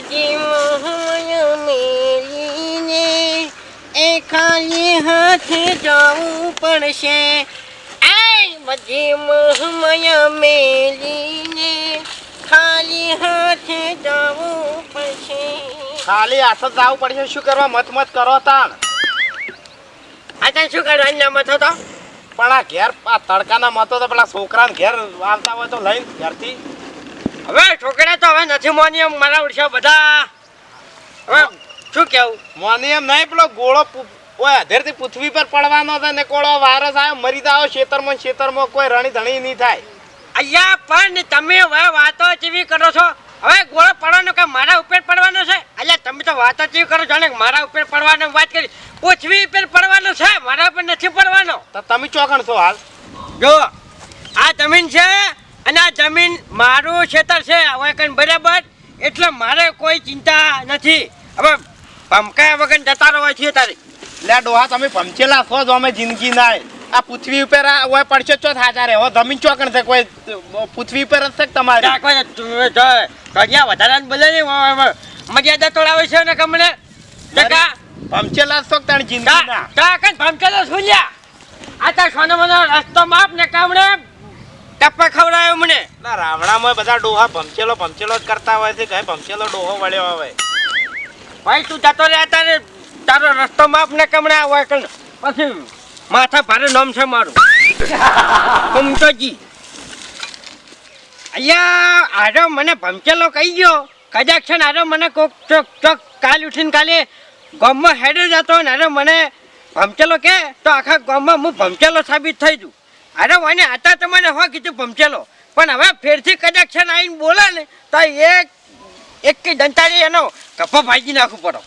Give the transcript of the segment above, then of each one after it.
મોહમય મેલીને એ ખાલી હાથે જવું પડશે બધી મોહમય મેલીને ખાલી હાથે જવું પડશે. ખાલી હાથે જવું પડશે શું કરવા? મત મત કરો તાણ. આ શું કરવાની મથો તો પણ આ ઘેર, આ તડકાના મતો તો પેલા છોકરાને ઘેર આવતા હોય તો લઈને ઘેરથી હવે છોકરા તો હવે નથી મોની એમ મારા ઉડશે બધા. હવે શું કેવું? મોની એમ નહીં પેલો ગોળો ઓય અધેરથી પૃથ્વી પર પડવાનો હતો ને કોળો વાયરસ આવ્યો મરી જાવ ખેતરમાં ખેતરમાં કોઈ રણી ધણી નહીં થાય. અહીંયા પણ તમે હવે વાતો જેવી કરો છો. હવે ગોળો પડવાનો કે મારા ઉપર પડવાનો છે? અહીંયા તમે તો વાતો જેવી કરો છો ને મારા ઉપર પડવાનો વાત કરી. પૃથ્વી ઉપર પડવાનો છે મારા ઉપર નથી પડવાનો. તો તમે ચોકણ છો હાલ. જો આ જમીન છે અને આ જમીન મારું ખેતર છે હવે બરાબર? એટલે મારે કોઈ ચિંતા નથી. હવે ભમકાયા વગર જતા રહો છીએ તારી લે ડોહા તમે ભમચેલા છો જો અમે જિંદગી નાય. આ પૃથ્વી ઉપર હોય પડશે ચો થાચા રે હો જમીન ચોકણ છે કોઈ પૃથ્વી ઉપર જ છે તમારે? ને કડિયા વધારાને બોલે ને મર્યાદા તોડાવે છે ને કમને ટકા ભમચેલા છો તારી જિંદગી ના? ટકા કન સુલ્યા આ તો સોનો મનો રસ્તો માપ ને કામણે ટપ્પા ખવડાયો મને. ના રાવણામાં બધા ડોહા ભમચેલો ભમચેલો જ કરતા હોય છે કઈ ભમચેલો ડોહો વળ્યો હવે ભાઈ તું જતો રહ્યા તારે તારો રસ્તો માપ ને કામણે આવે કણ પછી માથા ભારે નામ છે મારું. કુમતોજી અહીંયા આરો મને ભમચેલો કહી ગયો કદાચ છે આરો મને કોક ચોક ચોક કાલ ઉઠીને કાલે ગામમાં હેડે જતો ને આરો મને ભમચેલો કે તો આખા ગામમાં હું ભમચેલો સાબિત થઈ જઉં અરે મને આતા તમને મને હો કીધું ભમચેલો. પણ હવે ફેરથી કદાચ છે આવીને બોલે ને તો એક એક કે દંતારી એનો કપા ભાજી નાખવું પડો.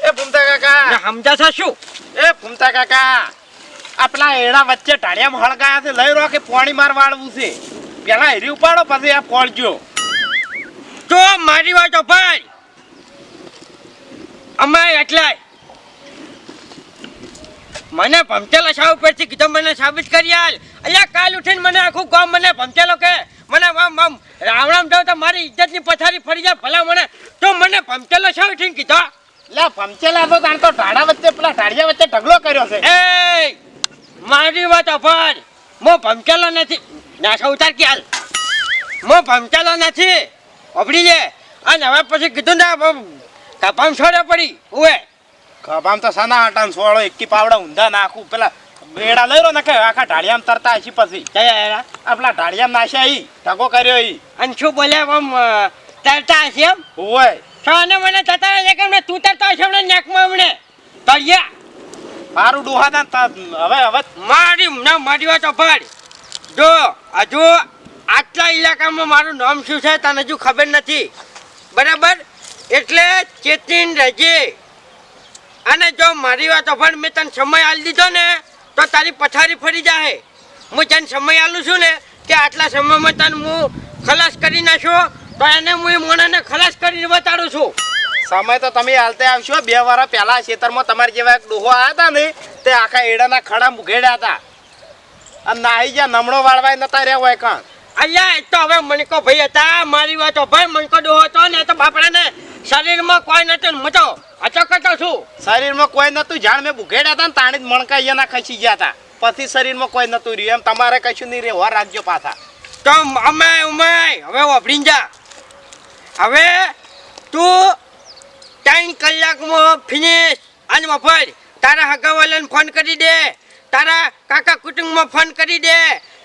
એ ભૂમતા કાકા. સમજા છે શું? એ ભૂમતા કાકા આપણા એડા વચ્ચે ઢાળિયામાં હળગાયા છે. લઈ રહ્યો કે પોણી માર વાળવું છે. પેલા હેરી ઉપાડો પછી આ ફોડજો તો મારી વાતો ભાઈ અમારે એટલે મને ભમચેલો સાવ ઉપરથી કીધો મને સાબિત કરી આલ. અહીંયા કાલ ઉઠીને મને આખું ગામ મને ભમચેલો કે મને આમ આમ રામ રામ જાવ તો મારી ઇજ્જતની પથારી ફરી જાય ભલા મને. તો મને ભમચેલો સાવ ઉઠીને કીધો લે ભમચેલા તો તાણ તો ઢાળા વચ્ચે પેલા ઢાળિયા વચ્ચે ઢગલો કર્યો છે. એ મારી વાત અફર મો ભમચેલો નથી. ના ઉતાર કે હાલ મો ભમચેલો નથી. અભડી લે અને હવે પછી કીધું ને કપામ છોડે પડી. ઉવે. ખભામ તો સના આટાન સોળો એકી પાવડા ઊંધા નાખું. પેલા બેડા લઈ રહ્યો ને આખા ઢાળિયામ તરતા હશી પછી. જયા આ પેલા ઢાળિયામાં નાશ્યા ઈ ઢગો કર્યો ઈ અને શું બોલ્યા આમ તરતા હશે એમ? ઓય છોને મને તરતા હશે કેમ ને તું તરતા હશે હમણાં નેકમાં હમણે તળિયા. મારું ડોહા હવે હવે મારી ના મારી વાત અફાડ જો હજુ આટલા ઇલાકામાં મારું નામ શું છે તને હજુ ખબર નથી. બરાબર? એટલે ચેતીન રહેજે. અને જો મારી વાત અફાડ મેં તને સમય આલી દીધો ને, તો તારી પથારી ફરી જાય હું તને સમય આલું છું ને કે આટલા સમયમાં તને હું ખલાસ કરી નાખ્યો તો એને હું એ મોણાને ખલાસ કરીને બતાડું છું. સમય તો તમે હાલતે આવશો. બે વાર પહેલાં ખેતરમાં તમારી જેવા એક ડોહો આવ્યા હતા ને, તે આખા એડાના ખડા મુઘેડ્યા હતા અને નાહી જ્યાં નમણો વાળવાય નતા રહ્યા હોય કાં. અહીંયા એ તો હવે મણકો ભાઈ હતા મારી વાતો ભાઈ મણકો ડોહો હતો ને તો બાપડાને શરીરમાં કોઈ નતું ને અચક તો શું છું. શરીરમાં કોઈ નતું જાણ મેં બુઘેડ્યા હતા ને તાણી જ મણકા અહીંયાના ખસી ગયા હતા. પછી શરીરમાં કોઈ નતું રહ્યું એમ તમારે કશું નહીં રહેવા રાખજો પાછા. તો અમે ઉમે હવે વાપરી જા. હવે તું ત્રણ કલાકમાં ફિનિશ અને મફત તારા હગાવાલાને ફોન કરી દે તારા કાકા કુટુંબમાં ફોન કરી દે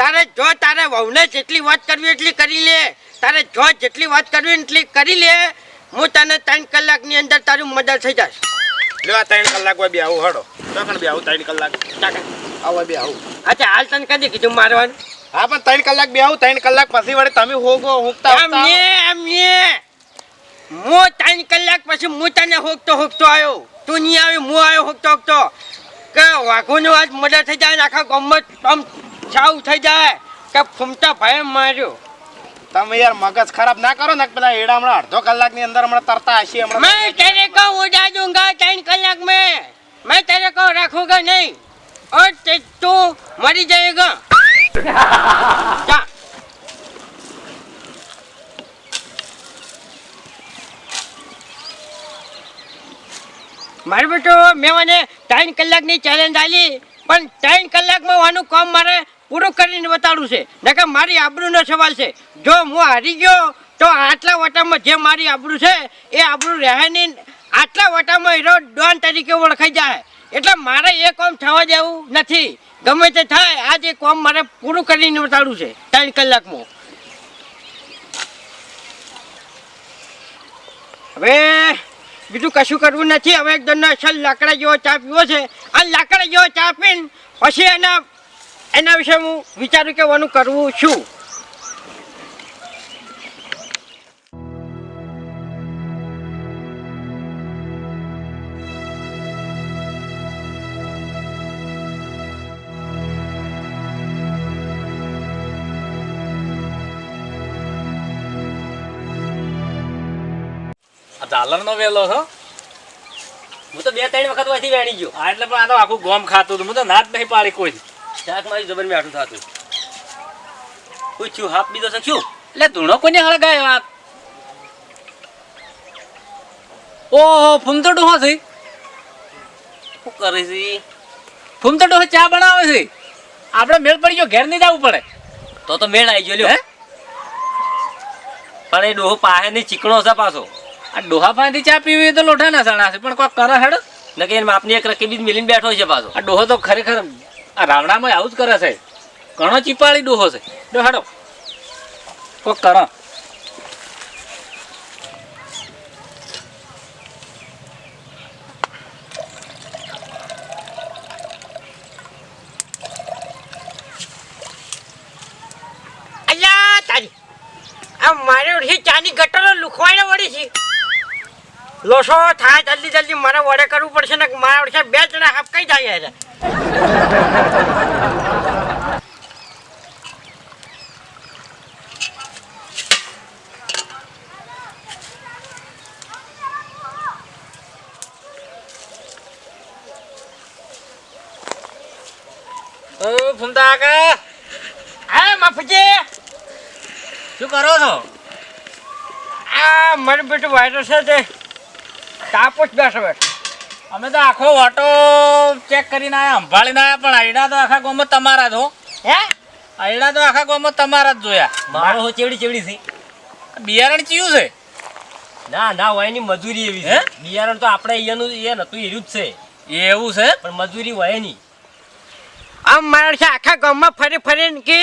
તારે જો તારે વહુને જેટલી વાત કરવી એટલી કરી લે. તારે જો જેટલી વાત કરવી એટલી કરી લે. હું તને ત્રણ કલાકની અંદર તારું મદદ થઈ જશે લેવા ત્રણ કલાક હોય બે આવું હડો. ચોકણ બે આવું ત્રણ કલાક. આવો બે આવું. અચ્છા હાલ તને કદી કીધું મારવાનું. હા પણ ત્રણ કલાક બે આવું ત્રણ કલાક પછી વડે તમે હોગો હુંકતા એમ હું ત્રણ કલાક પછી હું તને હોકતો હોકતો આવ્યો. તું નહીં આવ્યો હું આવ્યો હોકતો હોકતો કે વાઘોનું આજ મદદ થઈ જાય આખા ગામમાં આમ ચાવ થઈ જાય કે ફૂમતા ભાઈ માર્યો તમે યાર મગજ ખરાબ ના કરો ને કે પેલા એડા હમણાં અડધો કલાકની અંદર હમણાં તરતા હશે હમણાં मैं तेरे को उड़ा दूंगा तीन कलाक में मैं तेरे को रखूंगा नहीं ઓ તે તું મરી જાય ગા જા મારું બેટો મેં મને ત્રણ કલાકની ચેલેન્જ આલી પણ ત્રણ કલાકમાં આનું કામ મારે પૂરું કરીને બતાડું છે. નકર મારી આબરૂનો સવાલ છે. જો હું હારી ગયો, તો આટલા વટામાં જે મારી આબરૂ છે, એ આબરૂ રહે નહીં આટલા વટામાં હીરો ડોન તરીકે ઓળખાઈ જાય. એટલે મારે એ કોમ થવા દેવું નથી. ગમે તે થાય, આજ એ કોમ મારે પૂરું કરીને બતાડું છે. ત્રણ કલાકમાં. હવે બીજું કશું કરવું નથી. હવે એકદમ અસલ લાકડા જેવો ચા પીવો છે. આ લાકડા જેવો ચા પીને પછી એના એના વિશે હું વિચારું કે આનું કરવું છું આ ઝાલરનો વેલો છો? હું તો બે ત્રણ વખત વાંચી વેણી ગયો. આ એટલે પણ આ તો આખું ગોમ ખાતું હતું. હું તો ના જ નહીં પાડી કોઈ. શાક મારી જબર મેઠું થતું. પૂછ્યું હાફ બીજો છે શું? એટલે ધૂણો કોને હળગાય વાત ઓહો ફૂમતો ડોહો છે શું કરે છે? ફૂમતો ડોહો ચા બનાવે છે? આપણે મેળ પડી ગયો ઘેર નહીં જવું પડે. તો તો મેળ આવી ગયો હે? લ્યો પણ એ ડોહો પાસે ની ચીકણો છે પાછો. આ ડોહા પાસેથી ચા પીવી તો લોઠા ના સણા છે પણ કોઈ કરે હેડ. ને કે એમાં આપની એક રકીબી મિલીને બેઠો છે પાછો. આ ડોહો તો ખરેખર આ રાવણામાં આવું જ કરે છે. ઘણો ચીપાળી ડોહો છે. ડોહાડો કોક કરો મારે ચાની ગટરો લુખવાડે વળી છે. લોસો થાય જલ્દી જલ્દી, મારે વડે કરવું પડશે ને મારા વડે બે જણા હપકાઈ જાય યાર ઓ, ફૂમતા કાકા. હા, મફજી. શું કરો છો? આ મન બેટું વાયરસ છે તે. તાપો જ બેસો બેઠો અમે તો આખો ઓટો ચેક કરીને આવ્યા સંભાળીને આવ્યા પણ આઈડા તો આખા ગામમાં તમારા જ હો. હે? આઈડા તો આખા ગામમાં તમારા જ જોયા. મારો હો ચેવડી ચેવડી છે. બિયારણ ચિયું છે? ના ના હોયની મજૂરી એવી છે. બિયારણ તો આપણે અહીંયાનું એ નતું એર્યું જ છે. એવું છે? પણ મજૂરી હોય નહીં આમ મારા છે આખા ગામમાં ફરી ફરીને કે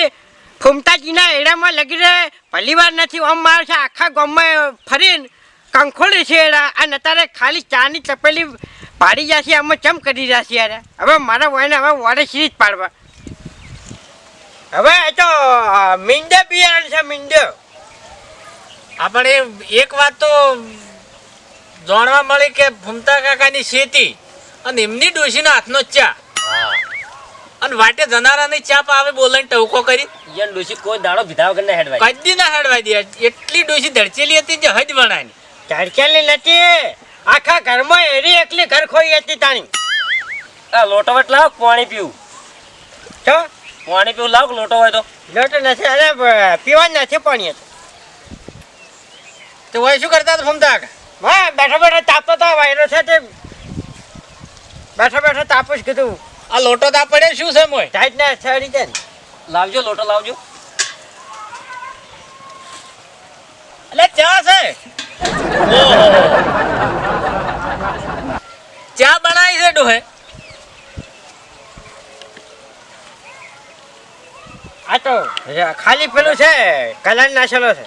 ફૂમતાજીના એડામાં લગી રહે પહેલી વાર નથી આમ મારા છે આખા ગામમાં ફરીને કંખોડી છે એડા. અને તારે ખાલી ચાની ચપેલી પાડી જશે આમાં ચમ કરી જશે યાર? હવે મારા વયને હવે વડે સીરી જ પાડવા. હવે એ તો મીંડે બિયારણ છે મીંડે. આપણે એક વાત તો જાણવા મળી કે ભૂમતા કાકાની શેતી અને એમની ડોશીના હાથનો ચા. અને વાટે જનારાની ચા પાવે બોલાઈને ટવકો કરી. યાર ડોશી કોઈ દાડો ભીધા વગર ના હેડવાય. કદી ના હેડવાય દે. એટલી ડોશી ધડચેલી હતી જે હજ બનાની ચડકેલી નથી. આખા ઘરમાં એરી એકલી ઘર ખોઈ હતી તાણી. આ લોટો વટ લાવ પાણી પીવું? તો પાણી પીવું લાવ લોટો હોય તો? લોટો નથી અરે પીવા નથી પાણી તો હોય શું કરતા ફોન તાક હા બેઠા બેઠા તાપતો તો વાયરો છે તે. બેઠા બેઠા તાપું કીધું. આ લોટો તા પડે શું છે મોય ટાઈટ ના છડી દે લાવજો લોટો લાવજો. એટલે ચા છે? ચા બનાવી છે ડોહે? આ તો ખાલી પેલું છે કલર નાખેલો છે.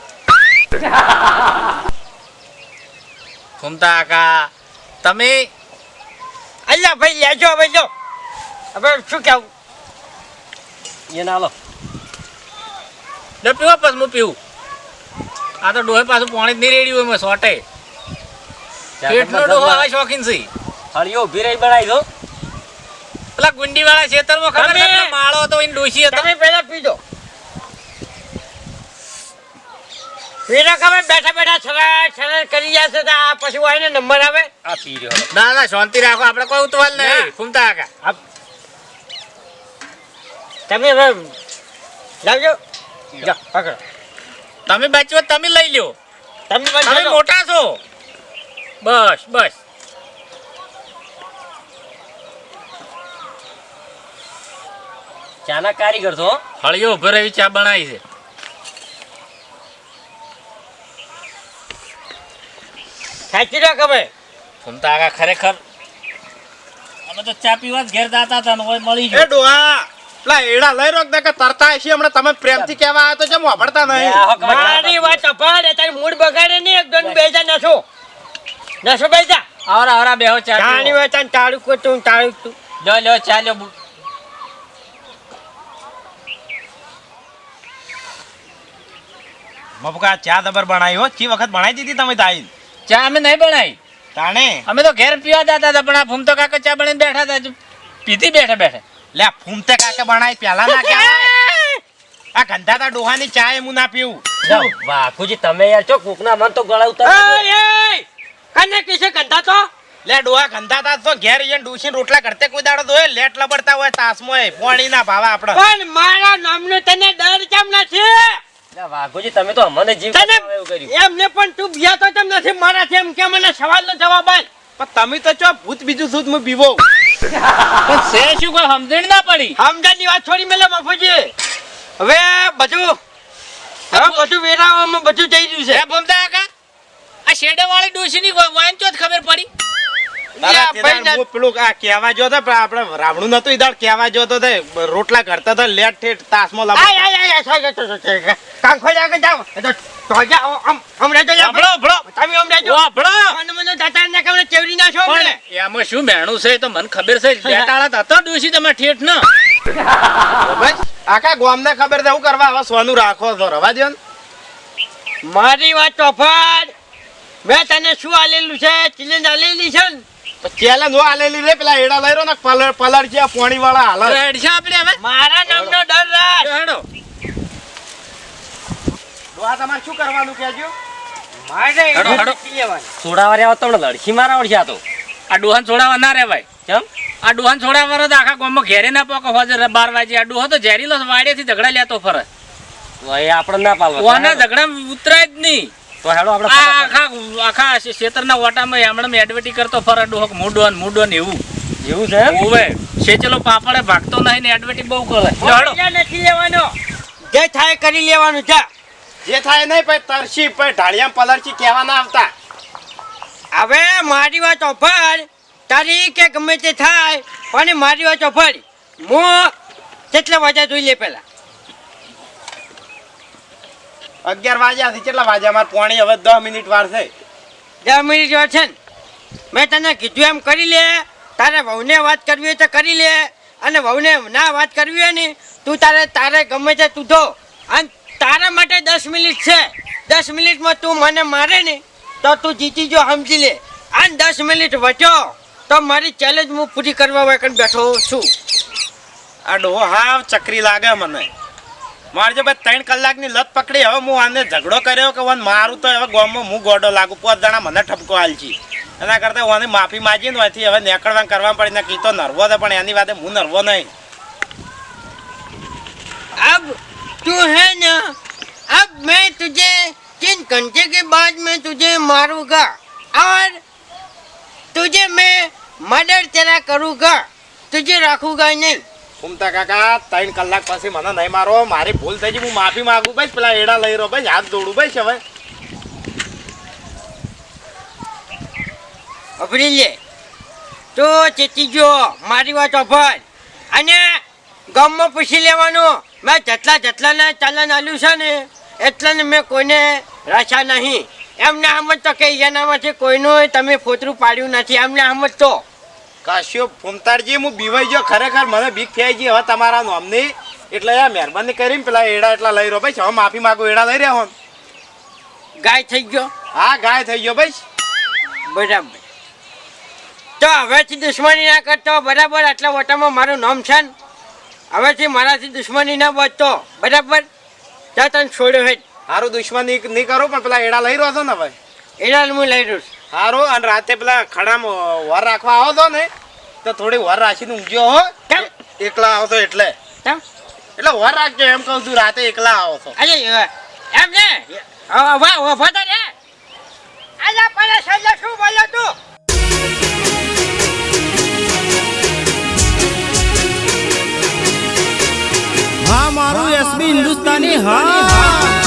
ઘૂમતા કાકા તમે? અલ્યા ભાઈ લેજો હવે જો. હવે શું કેવું? એ ના લો. પીવો પછી હું. પીવું આ તો ડોહે પાછું પાણી જ નહીં રેડ્યું હોય મેં સોટે. પેટનો ડોહો આવે શોખીન છે હળીઓ ઊભી રહી બનાવી દો. પેલા ગુંડી વાળા ખેતરમાં ખબર છે માળો હતો એની ડોસી હતો? તમે પહેલા પીજો પીને ખબર બેઠા બેઠા છરા છરા કરી જશે તો આ પછી આવીને નંબર આવે. આ પી રહ્યો. ના ના શાંતિ રાખો આપણે કોઈ ઉતવાલ નહીં. ફૂમતા કાકા. તમે હવે લાવજો. જા પકડો તમે બચવો તમે લઈ લ્યો. તમે તમે મોટા છો. બસ બસ. ચાના કારીગર છો હળીઓ ઊભો રહી ચા બનાવી છે. સાચી રાખ હવે ફૂમતા આગા ખરેખર. અમે તો ચા પીવા જ ઘેર જાતા હતા ને મળી એ ગયો ડોહા! પેલા એડા લઈ રોક દે કે તરતા હશે હમણાં. તમે પ્રેમથી કહેવા આવ્યો તો જેમ વાપરતા નહીં? મારી વાત અભાડ તારી મૂડ બગાડે નહીં એક દોન બેજા નસો. નસો બેજા આવરા આવરા બેહો ચા જાણી. હોય તને તાળું કો તું તાળું તું. લો લો ચા મફકા ચા દબર બનાવી હો. કી વખત બનાવી દીધી તમે તાઈ? ચા અમે નહીં બનાવી. તાણે? અમે તો ઘેર પીવા જતા હતા પણ આ ફૂમતો કાકા ચા બનાવીને બેઠા હતા. પીધી બેઠા બેઠા. લે ફૂમતે કાકે બનાવી પેલા ના કહેવાય આ ગંધાતા ડોહાની ચા એ હું ના પીવું. વાઘુજી તમે યાર ચો કોકના મન તો ગળા ઉતર! કને કિસે ગંધા તો? લે ડોહા ગંધાતા તો ઘેર જઈને ડૂસીને રોટલા કરતે કોઈ દાડો દોય લેટ લબડતા હોય તાસમોય પોણી ના ભાવા આપણે પણ મારા નામનો તને ડર કેમ નથી? વાઘુજી તમે તો અમને જીવ તને એવું કર્યું. એમને પણ તું બિયા તો તેમ નથી? મારાથી એમ કે મને સવાલ નો જવાબ આલ. પણ તમે તો ચો ભૂત બીજું સુધ હું પીવો પણ સે શું કોઈ સમજણ ના પડી? સમજાની વાત છોડી મેલે બાપુજી. હવે બધું હવે બધું વેરાવામાં બધું જઈ રહ્યું છે. ભમતા કાકા આ શેડે વાળી ડોસી ની વાંચો જ ખબર પડી? તારા યા, તે હું પેલું આ કહેવા જો તો આપણે રાવણું નતું ઈ દાડ કહેવા જો તો તે રોટલા કરતા તો લેટ ઠેઠ તાસમાં લબડતા આય આય આય સાહેબ તો તો તો કાંખો જાગે જાઓ. તો તો આમ હમણાં તો ભળો ભળો. તમે હમણાં જો ભળો. મને મને દાતાને કમને ચેવડી નાખો પણ એમાં શું મેણું છે તો મને ખબર છે. બેટાળા હતા ડોશી તમે ઠેઠ ના બસ આખા ગામને ખબર છે હું કરવા હવે સોનું રાખો તો રવા દો મારી વાત તો ફાડ મેં તને શું આલેલું છે? ચિલેન્જ આલેલી છે ને? ચેલેન્જ હું આલેલી રે પેલા એડા લઈ રહ્યો ને પલળ પલળ છે પોણી વાળા હાલ રેડ આપણે હવે? મારા નામનો ડર રાખ. હેડો આ તમારે શું કરવાનું કહેજો? મારે હેડો, હેડો. નથી લેવાનું. સોડા વારે આવતો તમને લડકી મારા આ તો. આ ડોહાન છોડાવવા ના રેવાય. કેમ? આ ડોહાન તો આખા ગામમાં ઘેરે ના પોકે હોજે બાર વાગે. આ ડોહો તો ઝેરીલો વાડેથી ઝઘડા લેતો ફરે. આપણે ના પાલવા ઓના ઝઘડા ઉતરાય જ નહીં. તો હેડો આપણે આખા આખા ખેતરના ઓટામાં એમણે એડવર્ટી કરતો ફરડો હોક મૂડોન મૂડોન એવું. એવું છે? ઓવે સેચેલો પાપડે ભાગતો નહીં ને એડવર્ટી બહુ કરે. હેડો. નથી લેવાનો. જે થાય કરી લેવાનું છે જે થાય નહીં પણ તરસી પણ ઢાળિયા પલરસી કહેવા ના આવતા. હવે મારી વાત ઓફર તારી કે ગમે તે થાય પણ મારી વાત ઓફર હું કેટલા વાજા જોઈ લે પેલા અગિયાર વાગ્યા છે કેટલા વાગ્યા? મારે પોણી હવે દસ મિનિટ વાર છે. દસ મિનિટ વાર છે ને? મેં તને કીધું એમ કરી લે. તારે વહુને વાત કરવી હોય તો કરી લે. અને વહુને ના વાત કરવી હોય ને તું તારે તારે ગમે તે તું ધો. અને તારા માટે દસ મિનિટ છે. દસ મિનિટમાં તું મને મારે ને તો તું જીતી જો સમજી લે. અને દસ મિનિટ વચ્યો તો મારી ચેલેન્જ હું પૂરી કરવા વગર બેઠો છું. આ ડોહો ચકરી લાગે મને. મારે જો ભાઈ ત્રણ કલાકની લત પકડી હવે હું આને ઝઘડો કર્યો કે વન મારું તો હવે ગામમાં હું ગોડો લાગુ પાંચ જણા મને ઠપકો આલજી એના કરતાં હું આને માફી માગી ને અહીંથી હવે નીકળવા કરવા પડી ને કીધો નર્વો છે પણ એની વાતે હું નર્વો નહીં अब तू है ना अब मैं तुझे तीन घंटे के बाद मैं तुझे मारूंगा और तुझे मैं मर्डर तेरा करूंगा तुझे रखूंगा नहीं ઘૂમતા કાકા, ત્રણ કલાક પછી મને નહીં મારો. મારી ભૂલ થઈ ગઈ, હું માફી માગું. ભાઈ પેલા એડા લઈ રહ્યો ભાઈ હાથ દોડું ભાઈ હવે. અભરી લે તો ચેતી જો, મારી વાત અભર અને ગામમાં પૂછી લેવાનું. મેં જેટલા જેટલાને ચાલન આલ્યું છે ને, એટલાને મેં કોઈને રાશા નહીં. એમને સમજ તો કે એનામાંથી કોઈનું તમે ફોતરું પાડ્યું નથી. એમને સમજ તો કાશ્યો ફૂમતાડજી હું બીવાઈ ગયો ખરેખર. મને બીક થઈ ગઈ હવે તમારા નોમની. એટલે યાર મહેરબાની કરીને પેલા એડા એટલા લઈ રહ્યો. ભાઈ હવે માફી માગો એડા લઈ રહ્યા હોમ ગાય થઈ ગયો? હા ગાય થઈ ગયો ભાઈ. બરાબર. તો હવેથી દુશ્મની ના કરતો બરાબર? આટલા વોટામાં મારું નામ છે ને? હવેથી મારાથી દુશ્મની ના બચતો બરાબર? જા તને છોડ્યો હે સારું દુશ્મની નહીં કરું પણ પેલા એડા લઈ રહ્યો છો ને ભાઈ? એના હું લઈ રહ્યો છું. સારું અને રાતે પેલા ખડામાં વર રાખવા આવો છો ને તો થોડી વર રાખીને ઊંઘ્યો હો. કેમ? એકલા આવો તો એટલે. કેમ? એટલે વર રાખજો એમ કહું છું રાતે એકલા આવો છો અરે એમ ને વાહ વાહ રે આજા પણ સજા શું બોલ્યો તું? હા મારું એસબી હિન્દુસ્તાની હા.